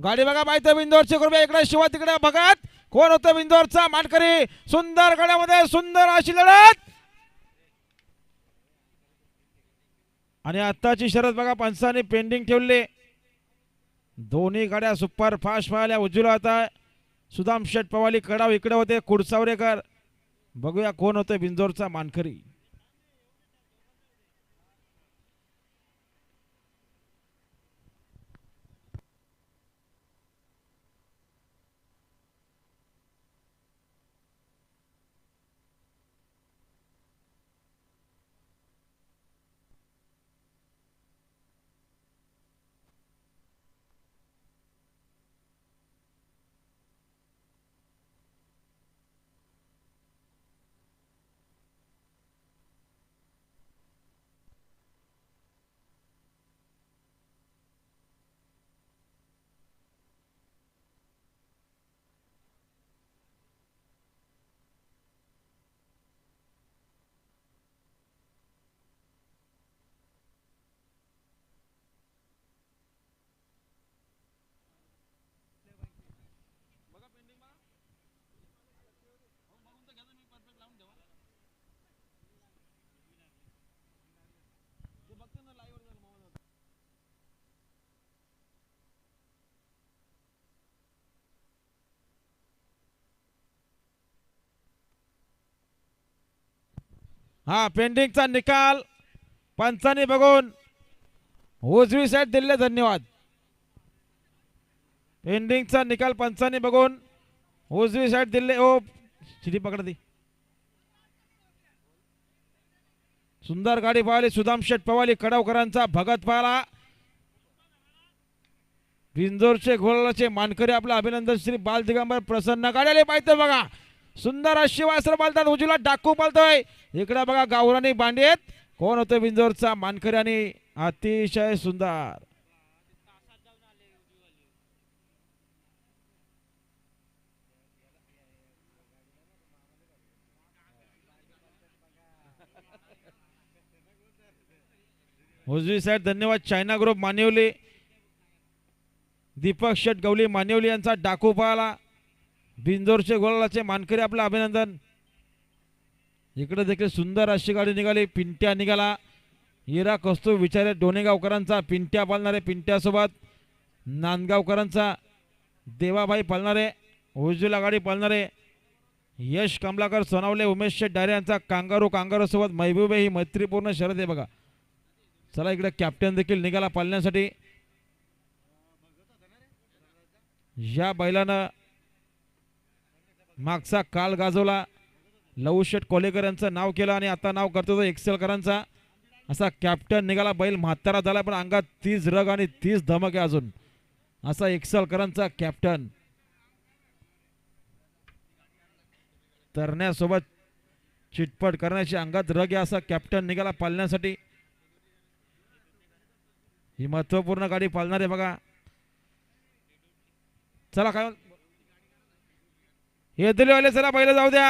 गाडी बघा माहिती बिंदोरची कृपया इकडे शिवा तिकडे बघत कोण होतं बिंदोरचा? मानकरी. सुंदर गड्यामध्ये सुंदर अशी लढत. आणि आत्ताची शरद बघा पंचाने पेंडिंग ठेवले. दोन्ही गाड्या सुपर फास्ट पाहिल्या उज्ज्वला आता सुदाम शेट पवाली कडाव इकडे होते कुडसावरेकर बघूया कोण होते बिंदोरचा मानकरी. हा पेंडिंगचा निकाल. पंचाने बघून उजवी साईड दिले धन्यवाद. पेंडिंगचा निकाल पंचाने बघून उजवी साईड दिले ओ चिठी पकड दी सुंदर गाडी पाहिली सुदाम शेठ पवाली कडावकरांचा भगत पाहिला. बिंजोरचे घोळाचे मानकरी आपलं अभिनंदन श्री बाल दिगंबर प्रसन्न. गाड्याले पाहिजे बघा. सुंदर अशी वासर पालतात. उजूला डाकू पालतोय. इकडे बघा गावरानी बांडेत. कोण होतो बिंजोरचा मानकरी आणि अतिशय सुंदर. उजवी साहेब धन्यवाद. China group Manivali. Deepak Shet Gawali Manivali यांचा डाकू पाहिला बिंदोरचे गोलाचे मानकरी आपलं अभिनंदन. इकडे देखील सुंदर अशी गाडी निघाली पिंट्या निघाला. हिरा कस्तू विचारे डोनेगावकरांचा पिंट्या पालणारे पिंट्यासोबत. नांदगावकरांचा देवाभाई पालणारे उजवीला गाडी पालणारे. यश कमलाकर सोनावले उमेश शेठ यांचा कांगारू कांगारूसोबत महबूबे ही मैत्रीपूर्ण शरद आहे बघा. चला इकडे कॅप्टन देखील निघाला पालण्यासाठी. या बैलानं मागचा काल गाजवला. लवशेट कोलेकर यांचं नाव केलं आणि आता नाव करतो तो एक्सेलकरांचा. असा कॅप्टन निघाला बैल म्हातारा झाला पण अंगात तीच रग आणि तीच धमक आहे अजून. असा एक्सेलकरांचा कॅप्टन तरण्यासोबत चिटपट करण्याची अंगात रग आहे असा कॅप्टन निघाला पालण्यासाठी. ही महत्त्वपूर्ण गाडी पालणार आहे बघा. चला काय हे दिलेवाले सरा पहिलं जाऊ द्या.